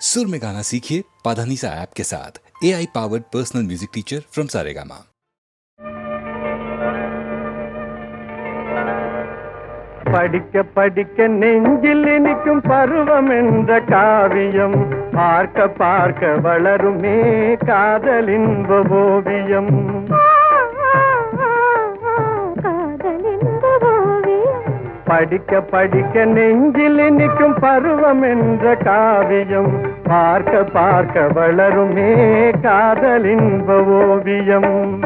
सुर में गाना सीखिए पाधानीसा ऐप के साथ A I powered personal music teacher from Saregama படிக்க படிக்க நெஞ்சில் இனிக்கும் பருவம் என்ற காவியம் பார்க்க பார்க்க வளருமே காதலின்ப ஓவியம் படிக்க படிக்க நெஞ்சில் நிற்கும் பருவம் என்ற காவியம். பார்க்க பார்க்க வளருமே காதலின்ப ஓவியம்.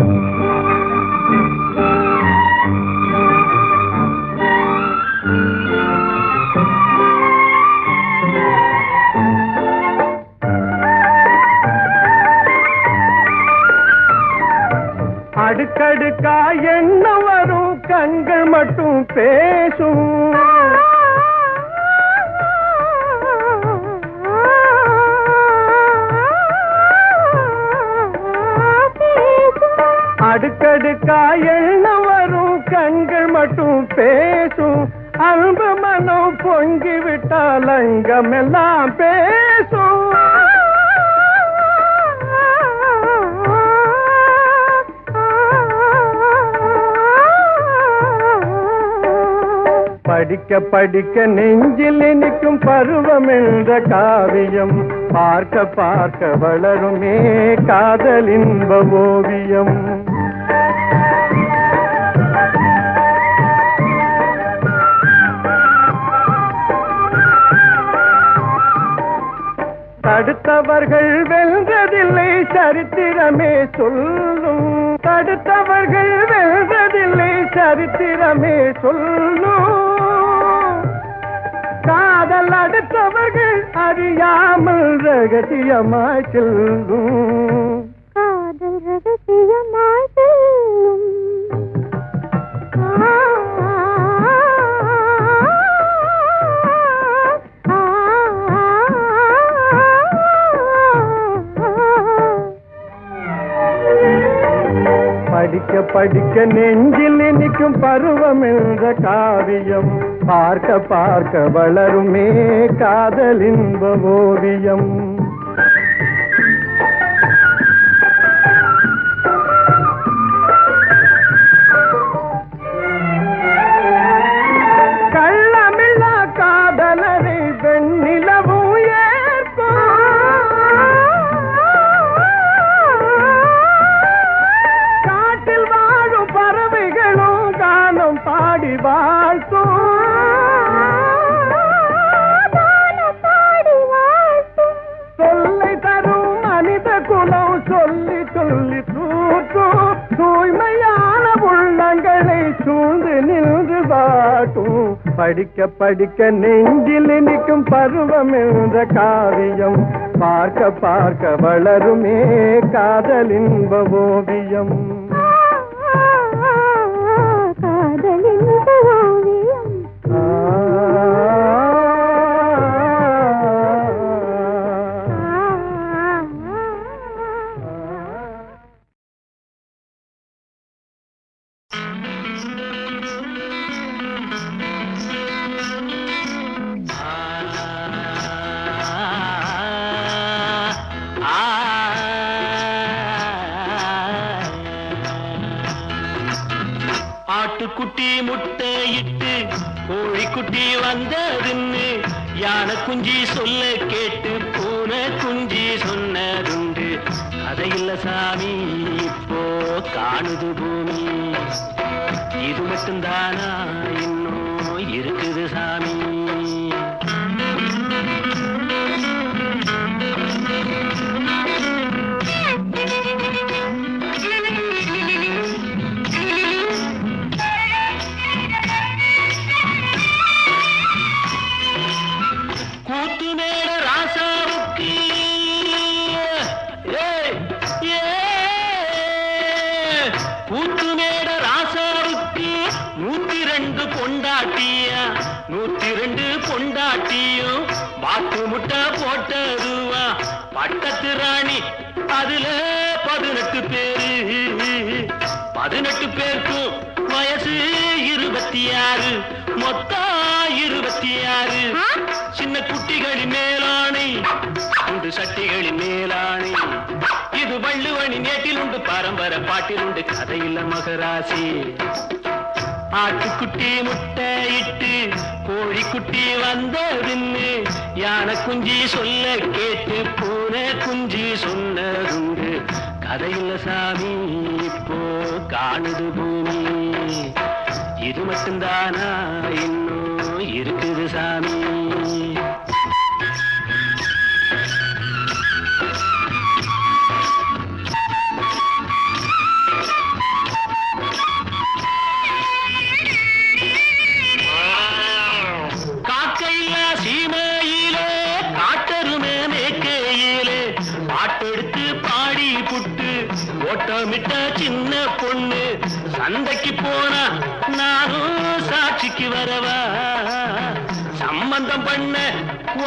அடுக்கடுக்கா என்ன வரும். கண்கள் மட்டும் பேசும். அடுக்கடுக்கா என்ன வரும் கண்கள் மட்டும் பேசும். அன்பு மனம் பொங்கி விட்டால் அங்கமெல்லாம் படிக்க படிக்க நெஞ்சில் இனிக்கும் பருவம் என்ற காவியம். பார்க்க பார்க்க வளருமே காதலின்ப ஓவியம். தடுத்தவர்கள் வென்றதில்லை சரித்திரமே சொல்லும். தடுத்தவர்கள் வென்றதில்லை சரித்திரமே சொல்லும். காதல் அடுத்தவர்கள் அறியாமல் ரகசியமாய் செல்லும் காதல் ரகசியமாய் செல்லும் ஆ, ஆ, படிக்க படிக்க நெஞ்சில் இனிக்கும் பருவம் என்ற காவியம் பார்க்க பார்க்க வளருமே காதலின்ப ஓவியம். நின்று வாட்டும். படிக்க படிக்க நெஞ்சில் நிற்கும் பருவம் என்ற காவியம். பார்க்க பார்க்க வளருமே காதலின்ப ஓவியம். ஆட்டுக்குட்டி முட்டை இட்டு கோழிக்குட்டி வந்ததுன்னு யானை குஞ்சி சொல்ல கேட்டு பூனை குஞ்சி சொன்னதுண்டு. அதை இல்ல சாமி இப்போ காணுது பூமி. இது மட்டும்தானா முட்டை போட்ட ரூவா பட்டத்து ராணி அதுல பதினெட்டு பேரு. பதினெட்டு பேருக்கும் வயசு இருபத்தி ஆறு மொத்தம் இருபத்தி ஆறு சின்ன குட்டிகளின் மேலானை உண்டு சட்டிகளின் மேலானை இது வள்ளுவனி நேட்டில் உண்டு பாரம்பர பாட்டில் உண்டு கதையில் மகராசி. ஆட்டுக்குட்டி முட்டை இட்டு கோழிக்குட்டி வந்ததுன்னு யானை குஞ்சி சொல்ல கேட்டு பூனை குஞ்சி சொன்னதுண்டு. கதையில் சாமி இப்போ காணுது பூமி. இது மட்டும்தானா? இன்னும் இருக்குது சாமி.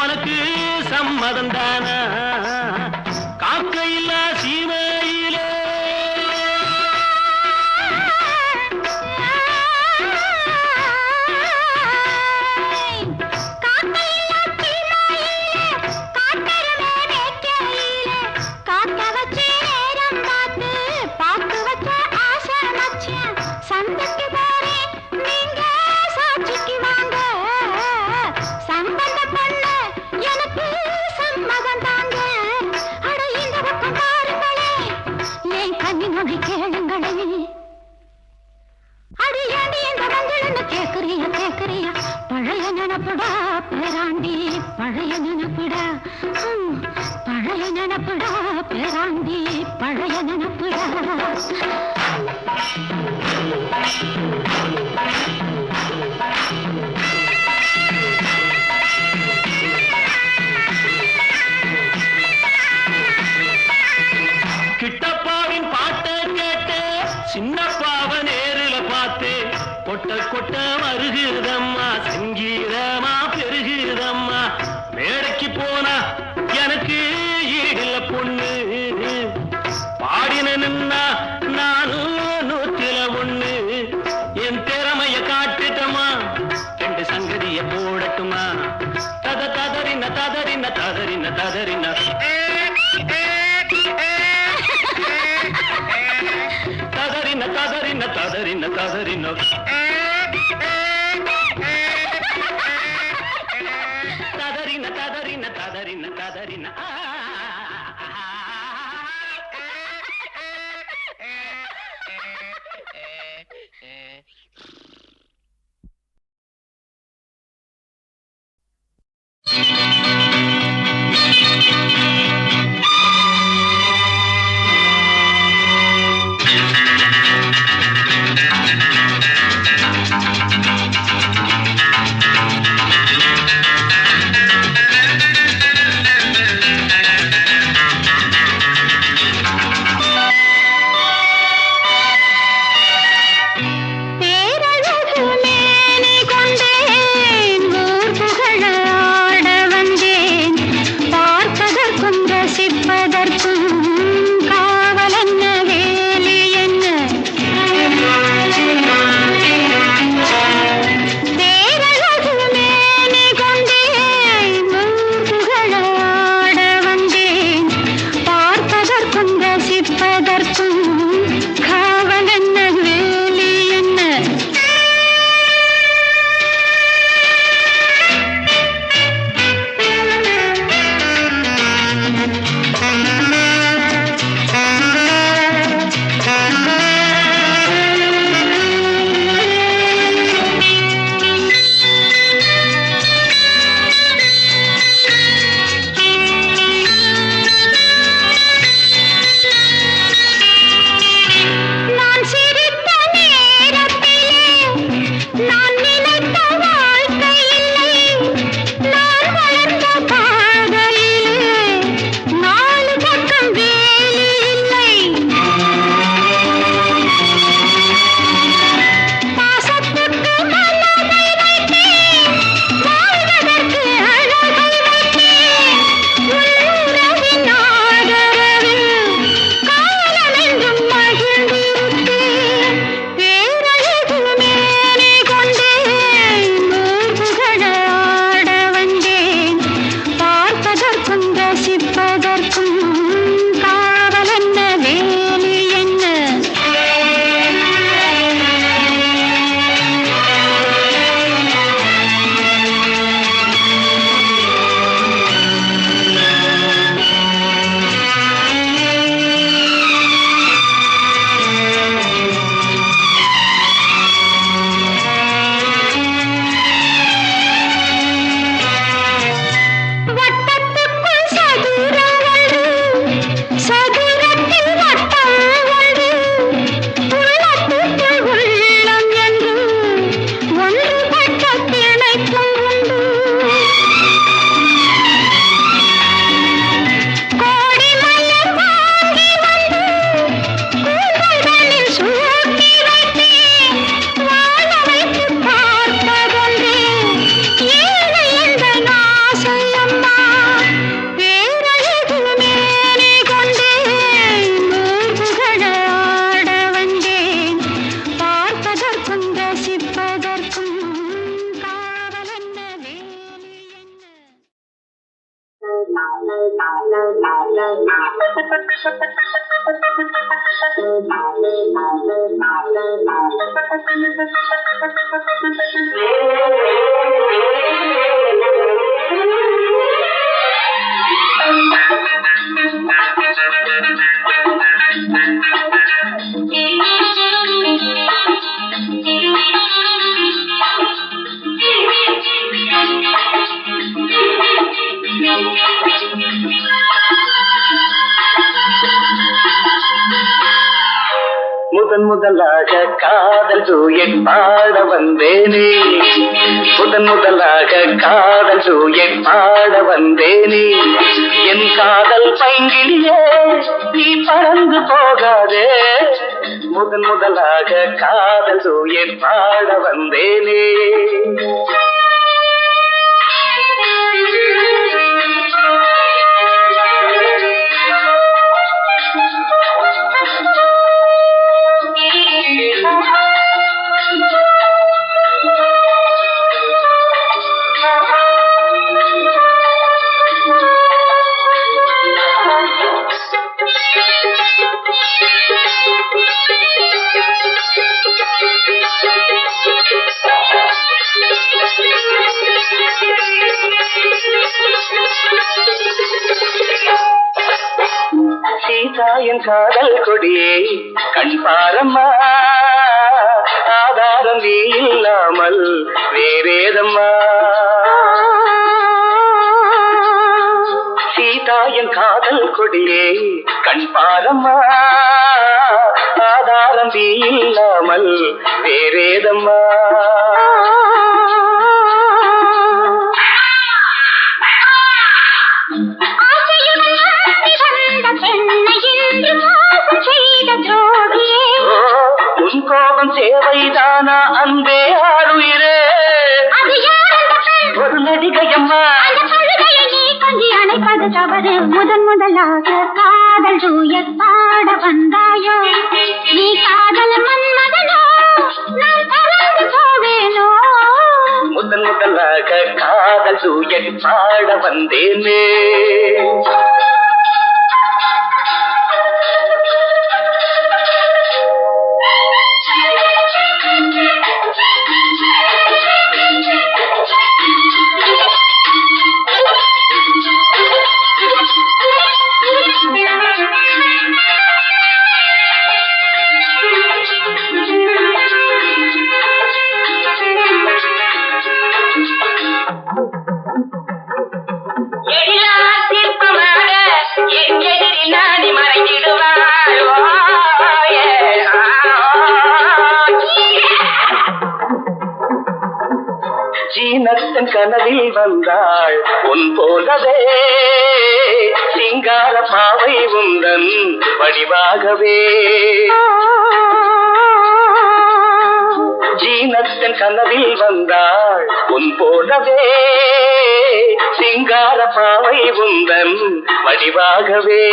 உனக்கு சம்மதம் தானா? கொட்ட வருகிறதம் కాదరిన కాదరిన కాదరిన కాదరిన ハハハハ முதலாக காதல் தூயன் பாட வந்தேனே. முதன் முதலாக காதல் தூயன் பாட வந்தேனே. என் காதல் பைங்கிலியே நீ பறந்து போகாதே. முதன் முதலாக காதல் தூயன் பாட வந்தேனே. காதல் கொடியே கண் பாரம்மா. ஆதாரம் நீ இல்லாமல் வேறேதம்மா. சீதா காதல் கொடியே கண் பாரம்மா. ஆதாரம் நீ இல்லாமல் வேறேதம்மா. சேவைதானா அன்பே ஆறுயிரே அது யார் அந்த பெண்? ஒரு நடிகையம்மா. அணைப்பது தவறு. முதன் முதலாக காதல் தூயத் பாட வந்தாயோ? நீ காதல் மன்மதனோ? நான் பறந்து போவேனோ? முதன் முதலாக காதல் தூயன் பாட வந்தேனே. கனவில் வந்தாள். உன் போலவே சிங்கார பாவை உந்தன் வடிவாகவே.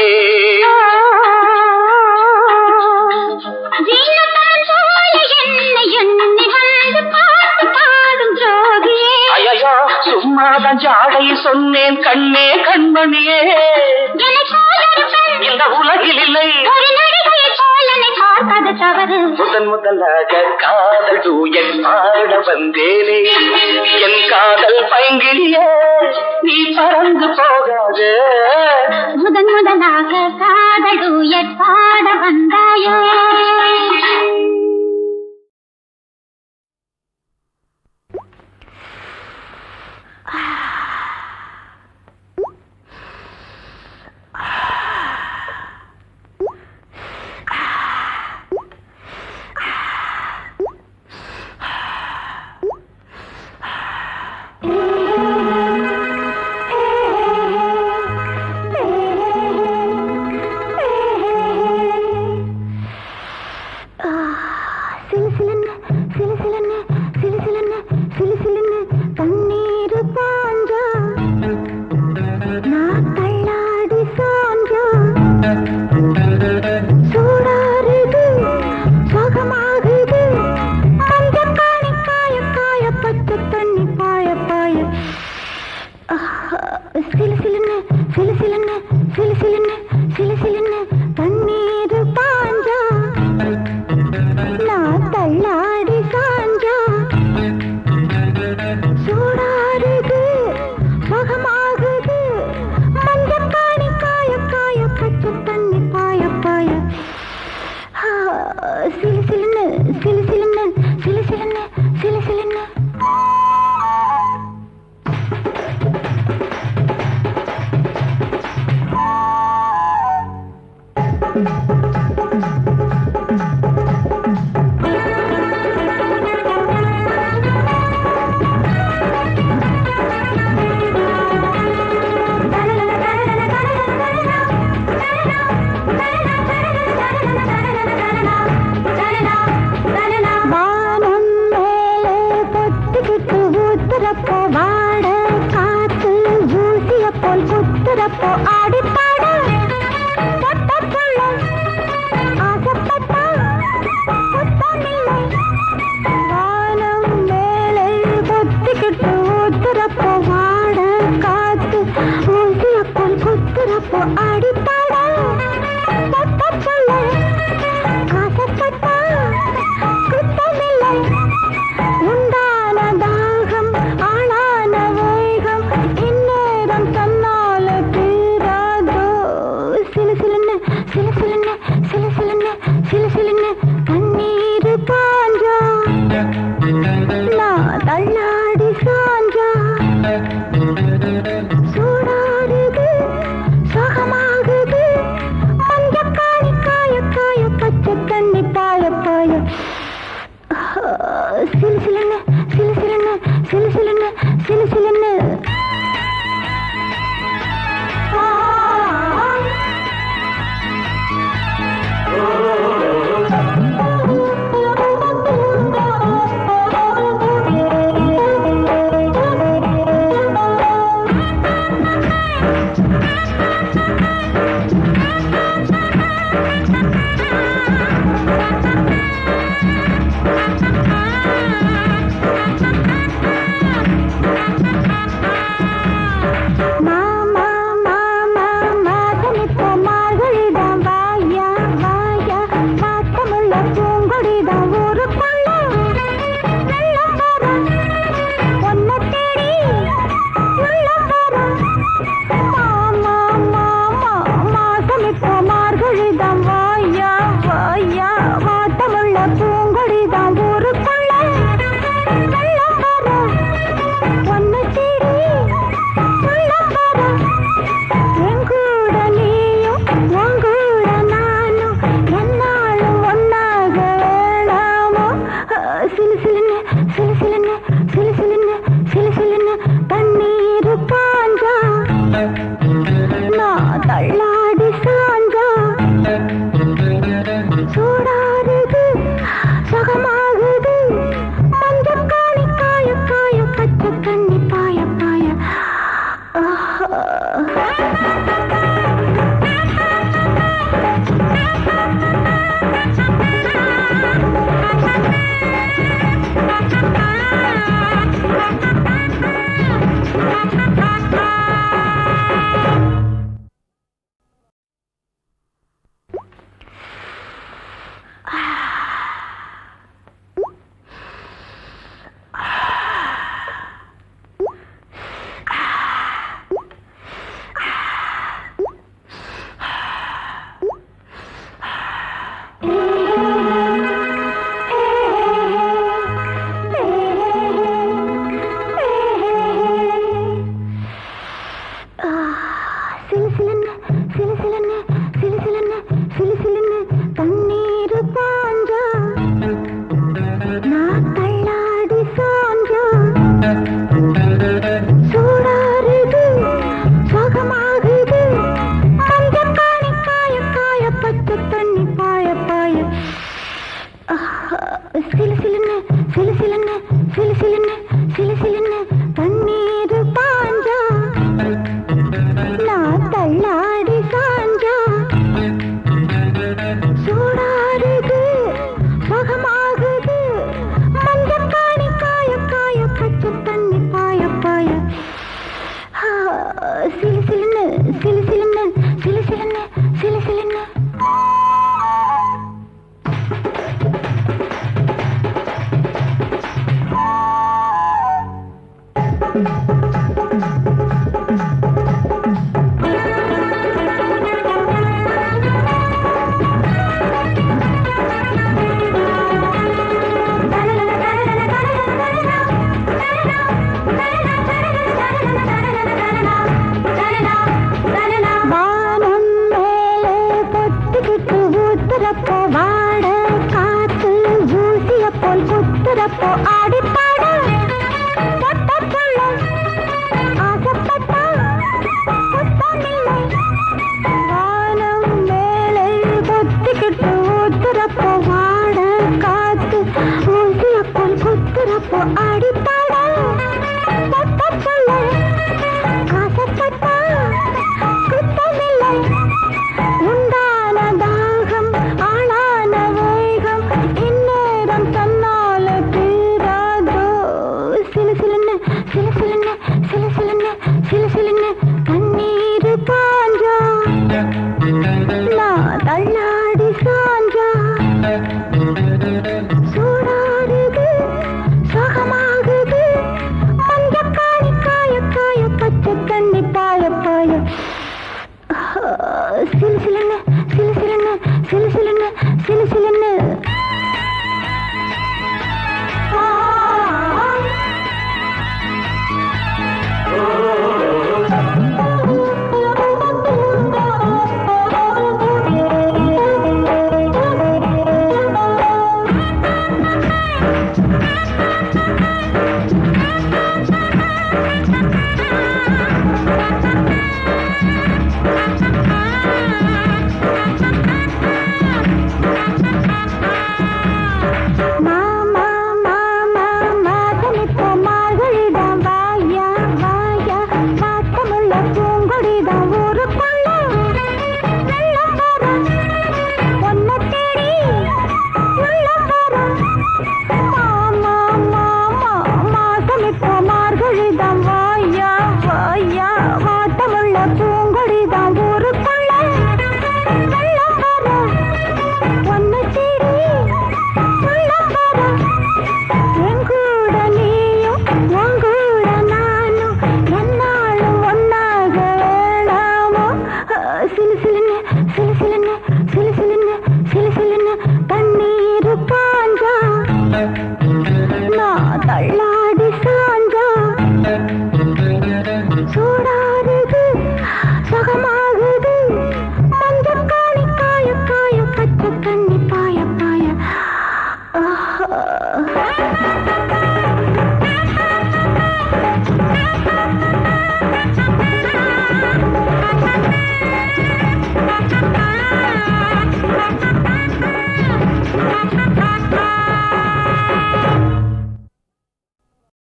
சும்மாதான் ஜாடை சொன்னேன் கண்ணே கண்மணியே. இந்த உலகில் இல்லை. பார்ப்பது தவறு. முதன் முதலாக காதல் தூயன் பாட வந்தேனே. என் காதல் பைங்கிலியே நீ பறந்து போகாது. முதன் முதலாக காதல் டூயட் பாட வந்தாயோ.